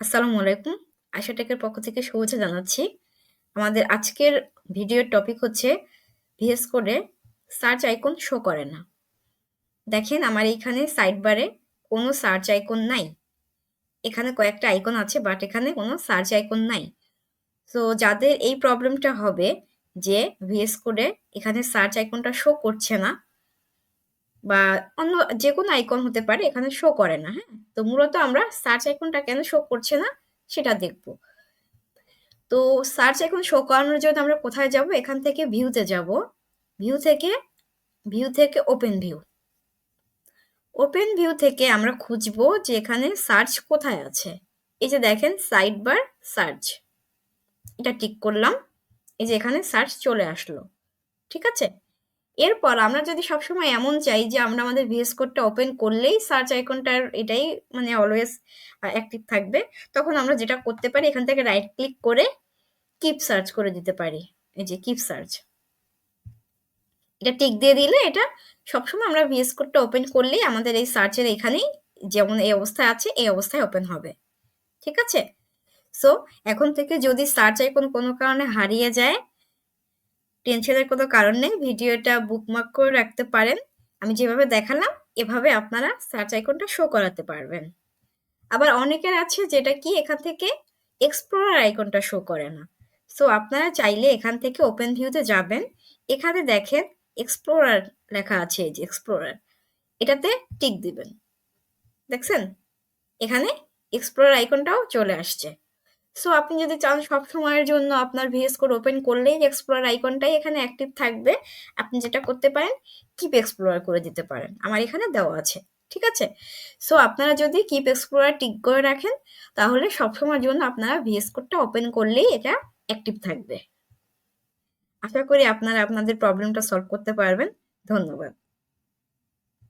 আসসালামু আলাইকুম। আয়শা টেকের পক্ষ থেকে শুভেচ্ছা জানাচ্ছি। আমাদের আজকের ভিডিওর টপিক হচ্ছে ভিএস কোডে সার্চ আইকন শো করে না। দেখেন আমার এইখানে সাইড বারে কোনো সার্চ আইকন নাই। এখানে কয়েকটা আইকন আছে বাট এখানে কোনো সার্চ আইকন নাই। তো যাদের এই প্রবলেমটা হবে যে ভিএস কোডে এখানে সার্চ আইকনটা শো করছে না বা অন্য যে কোনো আইকন হতে পারে, এখানে শো করে না হ্যাঁ? তো মূলত আমরা সার্চ আইকনটা কেন শো করছে না, সেটা দেখব। তো সার্চ আইকন শো করানোর জন্য আমরা কোথায় যাব? এখান থেকে ভিউতে যাব। ভিউ থেকে ভিউ থেকে ওপেন ভিউ ওপেন ভিউ থেকে আমরা খুঁজবো যে এখানে সার্চ কোথায় আছে। এই যে দেখেন সাইড বার সার্চ এটা টিক করলাম। এই যে এখানে সার্চ চলে আসলো। ঠিক আছে? এরপর আমরা যদি সবসময় এমন চাই যে আমরা আমাদের ভিএস কোডটা ওপেন করলেই সার্চ আইকনটার এটাই মানে অলওয়েজ অ্যাক্টিভ থাকবে, তখন আমরা যেটা করতে পারি, এখান থেকে রাইট ক্লিক করে কিপ সার্চ করে দিতে পারি। এই যে কিপ সার্চ এটা টিক দিয়ে দিলে এটা সবসময় আমরা ভিএস কোডটা ওপেন করলেই আমাদের এই সার্চের এখানেই যেমন এই অবস্থায় আছে, এই অবস্থায় ওপেন হবে। ঠিক আছে? সো এখন থেকে যদি সার্চ আইকন কোনো কারণে হারিয়ে যায় টেনশনের কোনো কারণ নেই, ভিডিওটা বুকমার্ক করে রাখতে পারেন। আমি যেভাবে দেখালাম, এভাবে আপনারা সার্চ আইকনটা শো করাতে পারবেন। আবার অনেকের আছে যেটা কি, এখান থেকে এক্সপ্লোরার আইকনটা শো করে না। সো আপনারা চাইলে এখান থেকে ওপেন ভিউতে যাবেন। এখানে দেখেন এক্সপ্লোরার লেখা আছে যে এক্সপ্লোরার এটাতে টিক দিবেন। দেখছেন? এখানে এক্সপ্লোরার আইকনটাও চলে আসছে। সো আপনি যদি চান সব সময়ের জন্য আপনার ভিএস কোড ওপেন করলেই এক্সপ্লোর আইকনটাই এখানে অ্যাক্টিভ থাকবে। আপনি যেটা করতে পারেন কিপ এক্সপ্লোর করে দিতে পারেন। আমার এখানে দেওয়া আছে, ঠিক আছে? সো আপনারা যদি কিপ এক্সপ্লোরার টিক করে রাখেন, তাহলে সবসময়ের জন্য আপনারা ভিএস কোডটা ওপেন করলেই এটা অ্যাক্টিভ থাকবে। আশা করি আপনারা আপনাদের প্রবলেমটা সলভ করতে পারবেন। ধন্যবাদ।